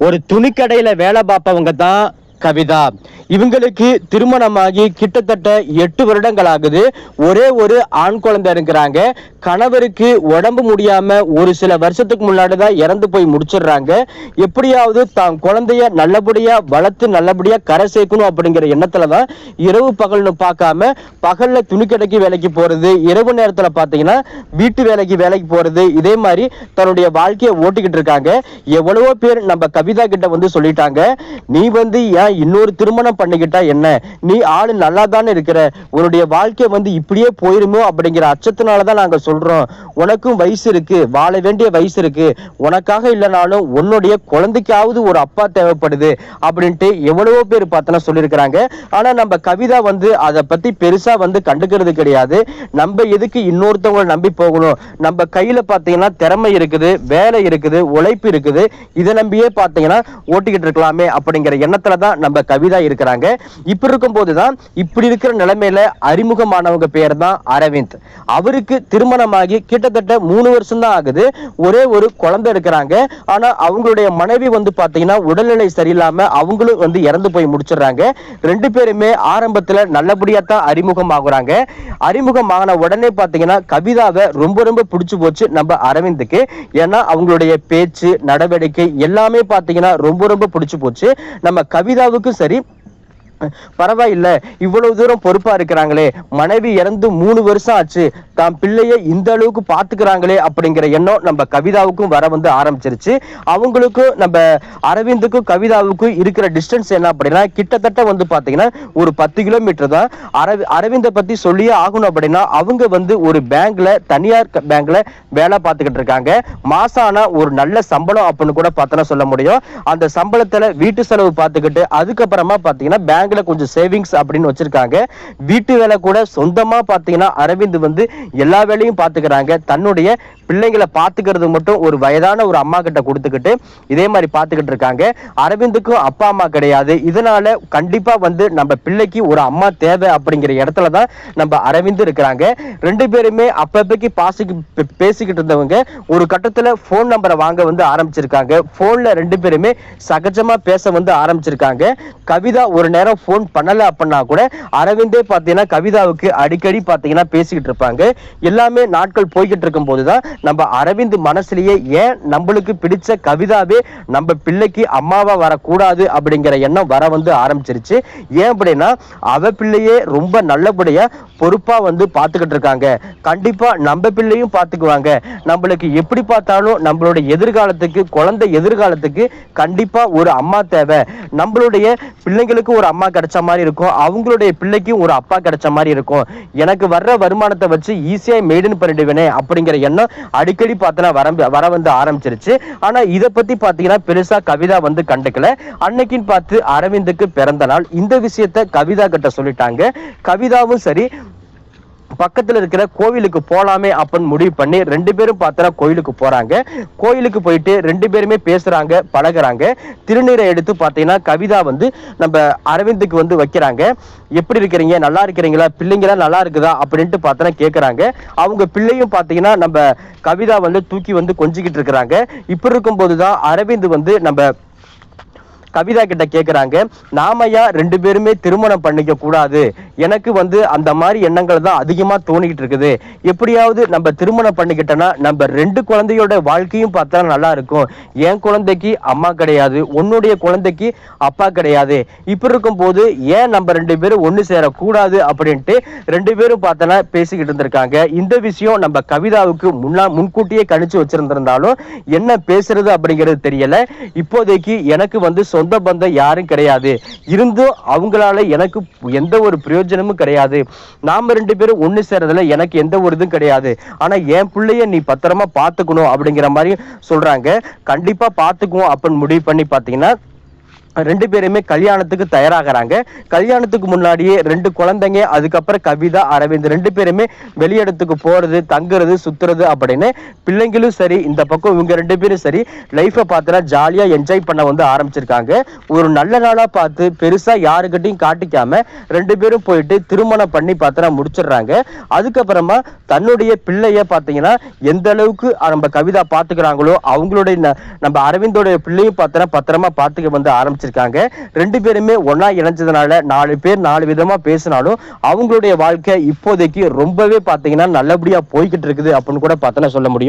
ஒரு துணிக்கடையில வேலை பார்ப்பவங்க தான் கவிதா. இவங்களுக்கு திருமணமாகி கிட்டத்தட்ட எட்டு வருடங்கள் ஆகுது ஒரே ஒரு ஆண் குழந்தை இருக்கிறாங்க. கணவருக்கு உடம்பு முடியாம ஒரு சில வருஷத்துக்கு முன்னாடி தான் இறந்து போய் முடிச்சிடுறாங்க. எப்படியாவது தான் குழந்தைய நல்லபடியா வளர்த்து நல்லபடியா கரை சேர்க்கணும் அப்படிங்கிற எண்ணத்துல தான் இரவு பகல்னு பார்க்காம பகல்ல துணிக்கடைக்கு வேலைக்கு போறது இரவு நேரத்துல பாத்தீங்கன்னா வீட்டு வேலைக்கு வேலைக்கு போறது இதே மாதிரி தன்னுடைய வாழ்க்கையை ஓட்டிக்கிட்டு இருக்காங்க. எவ்வளவோ பேர் நம்ம கவிதா கிட்ட வந்து சொல்லிட்டாங்க. நீ வந்து ஏன் இன்னொரு திருமணம் பண்ணிக்கிட்டா என்ன? நீ ஆளு நல்லா தானே இருக்கிற? உன்னுடைய வாழ்க்கை வந்து இப்படியே போயிருமோ? அப்படிங்கிற அச்சத்தினால தான் நாங்க சொல்றோம். உனக்கும் வயசு இருக்கு. வாழ வேண்டிய வயசு இருக்கு. உனக்காக இல்லைனாலும் உன்னுடைய குழந்தைக்காவது ஒரு அப்பா தேவைப்படுது அப்படின்ட்டு எவ்வளவோ பேர் பார்த்தனா சொல்லியிருக்கிறாங்க. ஆனா நம்ம கவிதா வந்து அதை பத்தி பெருசா வந்து கண்டுக்கிறது கிடையாது. நம்ம எதுக்கு இன்னொருத்தவங்களை நம்பி போகணும்? நம்ம கையில பாத்தீங்கன்னா திறமை இருக்குது வேலை இருக்குது உழைப்பு இருக்குது. இதை நம்பியே பாத்தீங்கன்னா ஓட்டிக்கிட்டு இருக்கலாமே அப்படிங்கிற எண்ணத்தில் தான் நம்ம கவிதா இருக்கிறாங்க. இப்படி இருக்கும்போது தான் இப்படி இருக்கிற நிலைமையில அறிமுகமானவங்க பேர் தான் அரவிந்த். அவருக்கு திருமணமாகி கிட்டத்தட்ட மூணு வருஷம் தான் ஆகுது. ஒரே ஒரு குழந்தை இருக்கிறாங்க. ஆனா அவங்களுடைய மனைவி வந்து பாத்தீங்கன்னா உடல்நிலை சரியில்லாம அவங்களும் வந்து இறந்து போய் முடிச்சிடுறாங்க. ரெண்டு பேருமே ஆரம்பத்துல நல்லபடியா தான் அறிமுகம் ஆகுறாங்க அறிமுகம் ஆன உடனே பாத்தீங்கன்னா கவிதாவை ரொம்ப ரொம்ப பிடிச்சு போச்சு நம்ம அரவிந்துக்கு. ஏன்னா அவங்களுடைய பேச்சு நடவடிக்கை எல்லாமே பாத்தீங்கன்னா ரொம்ப ரொம்ப பிடிச்சு போச்சு. நம்ம கவிதா கவிதாவுக்கும் சரி பரவாயில்ல இவ்வளவு தூரம் பொறுப்பா இருக்கிறாங்களே மனைவி இறந்து மூணு வருஷம் ஆச்சு தான் பிள்ளைய இந்த அளவுக்கு பாத்துக்கிறாங்களே அப்படிங்கிற எண்ணம் நம்ம கவிதாவுக்கும் வர வந்து ஆரம்பிச்சிருச்சு. அவங்களுக்கும் நம்ம அரவிந்துக்கும் கவிதாவுக்கும் இருக்கிற டிஸ்டன்ஸ் என்ன அப்படின்னா கிட்டத்தட்ட வந்து பாத்தீங்கன்னா ஒரு பத்து கிலோமீட்டர் தான். அரவி அரவிந்தை பத்தி சொல்லியே ஆகணும் அப்படின்னா அவங்க வந்து ஒரு பேங்க்ல தனியார் பேங்க்ல வேலை பார்த்துக்கிட்டு இருக்காங்க. மாசம் ஆனா ஒரு நல்ல சம்பளம் அப்படின்னு கூட பார்த்தோன்னா சொல்ல முடியும். அந்த சம்பளத்துல வீட்டு செலவு பார்த்துக்கிட்டு அதுக்கப்புறமா பாத்தீங்கன்னா பேங்க்ல கொஞ்சம் சேவிங்ஸ் அப்படின்னு வச்சிருக்காங்க. வீட்டு வேலை கூட சொந்தமா பாத்தீங்கன்னா அரவிந்த் வந்து எல்லா வேலையும் பாத்துக்கிறாங்க தன்னுடைய பிள்ளைங்களை பார்த்துக்கிறது மட்டும் ஒரு வயதான ஒரு அம்மா கிட்ட கொடுத்துக்கிட்டு இதே மாதிரி பார்த்துக்கிட்டு இருக்காங்க. அரவிந்துக்கும் அப்பா அம்மா கிடையாது. இதனால கண்டிப்பா வந்து நம்ம பிள்ளைக்கு ஒரு அம்மா தேவை அப்படிங்கிற இடத்துல தான் நம்ம அரவிந்து இருக்கிறாங்க. ரெண்டு பேருமே அப்பப்பைக்கு பாசிக்கு பேசிக்கிட்டு இருந்தவங்க ஒரு கட்டத்தில் ஃபோன் நம்பரை வாங்க வந்து ஆரம்பிச்சிருக்காங்க. ஃபோனில் ரெண்டு பேருமே சகஜமா பேச வந்து ஆரம்பிச்சிருக்காங்க. கவிதா ஒரு நேரம் ஃபோன் பண்ணலை அப்படின்னா கூட அரவிந்தே பார்த்தீங்கன்னா கவிதாவுக்கு அடிக்கடி பார்த்தீங்கன்னா பேசிக்கிட்டு இருப்பாங்க. எல்லாமே நாட்கள் போய்கிட்டு இருக்கும் போதுதான் நம்ம அரவிந்த் மனசுலயே ஏன் நம்மளுக்கு பிடிச்ச கவிதாவே நம்ம பிள்ளைக்கு அம்மாவா வரக்கூடாது அப்படிங்கிற எண்ணம் வர வந்து ஆரம்பிச்சிருச்சு. ஏன் அப்படின்னா அவ பிள்ளையே ரொம்ப நல்லபடியா பொறுப்பா வந்து பார்த்துக்கிட்டு இருக்காங்க. கண்டிப்பா நம்ம பிள்ளையும் பார்த்துக்குவாங்க நம்மளுக்கு எப்படி பார்த்தாலும் நம்மளோட எதிர்காலத்துக்கு குழந்தை எதிர்காலத்துக்கு கண்டிப்பா ஒரு அம்மா தேவை. நம்மளுடைய பிள்ளைங்களுக்கு ஒரு அம்மா கிடைச்ச மாதிரி இருக்கும். அவங்களுடைய பிள்ளைக்கும் ஒரு அப்பா கிடைச்ச மாதிரி இருக்கும். எனக்கு வர்ற வருமானத்தை வச்சு ஈஸியா மெயின்டைன் பண்ணிடுவேனே அப்படிங்கிற எண்ணம் அடிக்கடி பார்த்தனா வர வர வந்து ஆரம்பிச்சிருச்சு. ஆனா இதை பத்தி பாத்தீங்கன்னா பெருசா கவிதா வந்து கண்டுக்கல. அன்னைக்குன்னு பார்த்து அரவிந்துக்கு பிறந்த நாள். இந்த விஷயத்த கவிதா கிட்ட சொல்லிட்டாங்க. கவிதாவும் சரி பக்கத்துல இருக்கிற கோவிலுக்கு போலாமே அப்படின்னு முடிவு பண்ணி ரெண்டு பேரும் பார்த்தா கோயிலுக்கு போறாங்க. கோயிலுக்கு போயிட்டு ரெண்டு பேருமே பேசுறாங்க பழகுறாங்க. திருநீரை எடுத்து பார்த்தீங்கன்னா கவிதா வந்து நம்ம அரவிந்துக்கு வந்து வைக்கிறாங்க. எப்படி இருக்கிறீங்க? நல்லா இருக்கிறீங்களா? பிள்ளைங்களா நல்லா இருக்குதா? அப்படின்ட்டு பார்த்தோன்னா கேட்குறாங்க அவங்க பிள்ளையும் பார்த்தீங்கன்னா நம்ம கவிதா வந்து தூக்கி வந்து கொஞ்சிக்கிட்டு இருக்கிறாங்க. இப்படி இருக்கும்போது தான் அரவிந்த் வந்து நம்ம கவிதா கிட்ட கேக்குறாங்க. நாமையா ரெண்டு பேருமே திருமணம் பண்ணிக்க கூடாது. எனக்கு வந்து அந்த மாதிரி எண்ணங்கள் தான் அதிகமா தோணிக்கிட்டு இருக்குது. எப்படியாவது நம்ம திருமணம் பண்ணிக்கிட்டோன்னா நம்ம ரெண்டு குழந்தையோட வாழ்க்கையும் பார்த்தா நல்லா இருக்கும். என் குழந்தைக்கு அம்மா கிடையாது உன்னுடைய குழந்தைக்கு அப்பா கிடையாது. இப்படி இருக்கும்போது ஏன் நம்ம ரெண்டு பேரும் ஒன்று சேரக்கூடாது அப்படின்ட்டு ரெண்டு பேரும் பார்த்தோன்னா பேசிக்கிட்டு இருந்திருக்காங்க. இந்த விஷயம் நம்ம கவிதாவுக்கு முன்னா முன்கூட்டியே கணிச்சு வச்சிருந்திருந்தாலும் என்ன பேசுறது அப்படிங்கிறது தெரியல. இப்போதைக்கு எனக்கு வந்து சொந்த பந்தம் யாரும் கிடையாது. இருந்தும் அவங்களால எனக்கு எந்த ஒரு பிரயோஜனமும் கிடையாது. நாம ரெண்டு பேரும் ஒண்ணு சேர்றதுல எனக்கு எந்த ஒரு இதுவும் கிடையாது. ஆனா என் பிள்ளைய நீ பத்திரமா பாத்துக்கணும் அப்படிங்கிற மாதிரி சொல்றாங்க. கண்டிப்பா பாத்துக்குவோம் அப்படின்னு முடிவு பண்ணி பாத்தீங்கன்னா ரெண்டு பேருமே கல்யாணத்துக்கு தயாராகிறாங்க. கல்யாணத்துக்கு முன்னாடியே ரெண்டு குழந்தைங்க அதுக்கப்புறம் கவிதா அரவிந்த் ரெண்டு பேருமே வெளியிடத்துக்கு போறது தங்குறது சுத்துறது அப்படின்னு பிள்ளைங்களும் சரி இந்த பக்கம் இவங்க ரெண்டு பேரும் சரி லைஃப்பை பார்த்தா ஜாலியா என்ஜாய் பண்ண வந்து ஆரம்பிச்சிருக்காங்க. ஒரு நல்ல நாளா பார்த்து பெருசா யாருக்கிட்டையும் காட்டிக்காம ரெண்டு பேரும் போயிட்டு திருமணம் பண்ணி பார்த்தா முடிச்சிடுறாங்க. அதுக்கப்புறமா தன்னுடைய பிள்ளைய பார்த்தீங்கன்னா எந்த அளவுக்கு நம்ம கவிதா பார்த்துக்கிறாங்களோ அவங்களுடைய ந- நம்ம அரவிந்தோடைய பிள்ளையும் பார்த்தா பத்திரமா பார்த்துக்க வந்து ஆரம்பிச்சிருக்காங்க. ரெண்டு பேருமே ஒன்னா இணைஞ்சதுனால நாலு பேர் நாலு விதமா பேசினாலும் அவங்களுடைய வாழ்க்கை இப்போதைக்கு ரொம்பவே பாத்தீங்கன்னா நல்லபடியா போய்கிட்டு இருக்குது அப்படின்னு கூட பார்த்தோன்னா சொல்ல முடியும்.